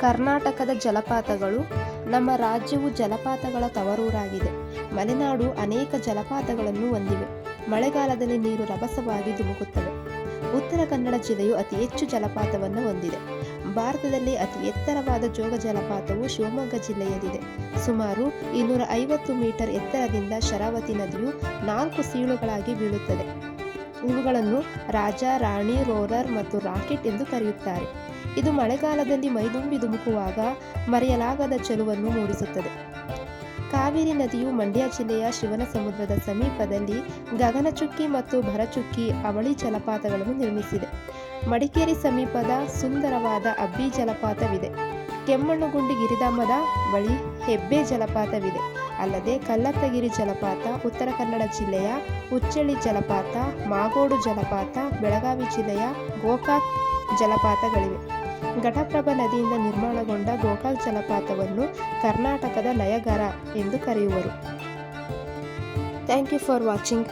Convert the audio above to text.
ಕರ್ನಾಟಕದ ಜಲಪಾತಗಳು ನಮ್ಮ ರಾಜ್ಯವು ಜಲಪಾತಗಳ ತವರೂರಾಗಿದೆ. ಮಲೆನಾಡು ಅನೇಕ ಜಲಪಾತಗಳನ್ನು ಹೊಂದಿವೆ. ಮಳೆಗಾಲದಲ್ಲಿ ನೀರು ರಭಸವಾಗಿ ಧುಮುಕುತ್ತವೆ. ಉತ್ತರ ಕನ್ನಡ ಜಿಲ್ಲೆಯು ಅತಿ ಹೆಚ್ಚು ಜಲಪಾತವನ್ನು ಹೊಂದಿದೆ. ಭಾರತದಲ್ಲಿ ಅತಿ ಎತ್ತರವಾದ ಜೋಗ ಜಲಪಾತವು ಶಿವಮೊಗ್ಗ ಜಿಲ್ಲೆಯಲ್ಲಿದೆ. ಸುಮಾರು ಇನ್ನೂರ ಐವತ್ತು ಮೀಟರ್ ಎತ್ತರದಿಂದ ಶರಾವತಿ ನದಿಯು ನಾಲ್ಕು ಸೀಳುಗಳಾಗಿ ಬೀಳುತ್ತದೆ. ಇವುಗಳನ್ನು ರಾಜ, ರಾಣಿ, ರೋರರ್ ಮತ್ತು ರಾಕೆಟ್ ಎಂದು ಕರೆಯುತ್ತಾರೆ. ಇದು ಮಳೆಗಾಲದಲ್ಲಿ ಮೈದುಂಬಿ ಧುಮುಕುವಾಗ ಮರೆಯಲಾಗದ ಚೆಲುವನ್ನು ಮೂಡಿಸುತ್ತದೆ. ಕಾವೇರಿ ನದಿಯು ಮಂಡ್ಯ ಜಿಲ್ಲೆಯ ಶಿವನ ಸಮುದ್ರದ ಸಮೀಪದಲ್ಲಿ ಗಗನಚುಕ್ಕಿ ಮತ್ತು ಭರಚುಕ್ಕಿ ಅವಳಿ ಜಲಪಾತಗಳನ್ನು ನಿರ್ಮಿಸಿದೆ. ಮಡಿಕೇರಿ ಸಮೀಪದ ಸುಂದರವಾದ ಅಬ್ಬಿ ಜಲಪಾತವಿದೆ. ಕೆಮ್ಮಣ್ಣುಗುಂಡಿ ಗಿರಿಧಾಮದ ಬಳಿ ಹೆಬ್ಬೆ ಜಲಪಾತವಿದೆ. ಅಲ್ಲದೆ ಕಲ್ಲತ್ತಗಿರಿ ಜಲಪಾತ, ಉತ್ತರ ಕನ್ನಡ ಜಿಲ್ಲೆಯ ಉಚ್ಚಳ್ಳಿ ಜಲಪಾತ, ಮಾಗೋಡು ಜಲಪಾತ, ಬೆಳಗಾವಿ ಜಿಲ್ಲೆಯ ಗೋಕಾಕ್ ಜಲಪಾತಗಳಿವೆ. ಘಟಪ್ರಭ ನದಿಯಿಂದ ನಿರ್ಮಾಣಗೊಂಡ ಗೋಕಾಕ್ ಜಲಪಾತವನ್ನು ಕರ್ನಾಟಕದ ನಯಗರ ಎಂದು ಕರೆಯುವರು. Thank you for watching